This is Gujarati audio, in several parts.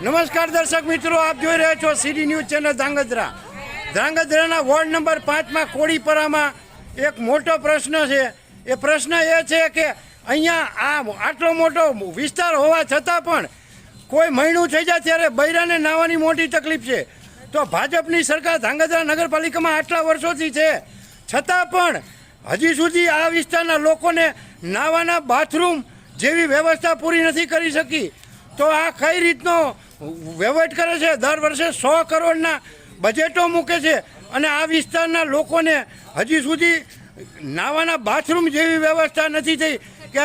નમસ્કાર દર્શક મિત્રો, આપ જોઈ રહ્યા છો સીડી ન્યૂઝ ચેનલ ધ્રાંગધ્રા ધ્રાંગધ્રાના વોર્ડ નંબર પાંચમાં કોડીપરામાં એક મોટો પ્રશ્ન છે. એ પ્રશ્ન એ છે કે અહીંયા આ આટલો મોટો વિસ્તાર હોવા છતાં પણ કોઈ મહિનું થઈ જાય ત્યારે બૈરાને નાવાની મોટી તકલીફ છે. તો ભાજપની સરકાર ધ્રાંગધ્રા નગરપાલિકામાં આટલા વર્ષોથી છે. છતાં પણ હજી સુધી આ વિસ્તારના લોકોને નાવાના બાથરૂમ જેવી વ્યવસ્થા પૂરી નથી કરી શકી. તો આ કઈ રીતનો વહીવટ કરે છે. દર વર્ષે સો કરોડના બજેટો મૂકે છે અને આ વિસ્તારના લોકોને હજી સુધી નાવાના બાથરૂમ જેવી વ્યવસ્થા નથી થઈ કે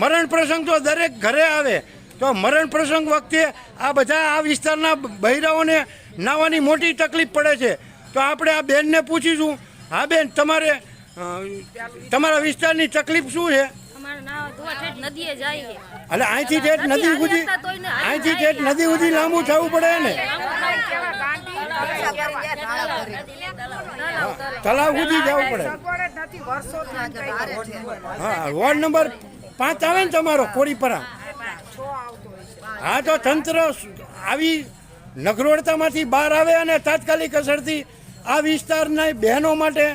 મરણ પ્રસંગ તો દરેક ઘરે આવે. તો મરણ પ્રસંગ વખતે આ બધા આ વિસ્તારના બહેરાઓને નાવાની મોટી તકલીફ પડે છે. તો આપણે આ બેનને પૂછીશું હા બેન તમારે તમારા વિસ્તારની તકલીફ શું છે? અમારે ના ધોવા ઠેઠ નદીએ જાય છે. એટલે અહીંથી ઠેઠ નદી સુધી અહીંથી જેટ નદી સુધી લાંબુ થવું પડે ને. તલાવ સુધી જવું પડે. હા, વોર્ડ નંબર પાંચ આવે ને તમારો, કોડીપરા. હા, તો તંત્ર આવી નગરોળતામાંથી બહાર આવે અને તાત્કાલિક અસરથી આ વિસ્તારના બહેનો માટે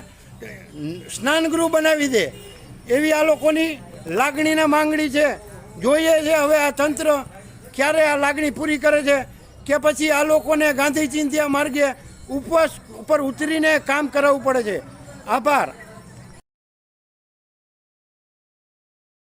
સ્નાનગૃહ બનાવી દે. એવી આ લોકોની લાગણીના માંગણી છે. જોઈએ છે, હવે આ તંત્ર ક્યારે આ લાગણી પૂરી કરે છે કે પછી આ લોકોને ગાંધી ચિંધ્યા માર્ગે ઉપવાસ ઉપર ઉતરીને કામ કરાવવું પડે છે? આભાર.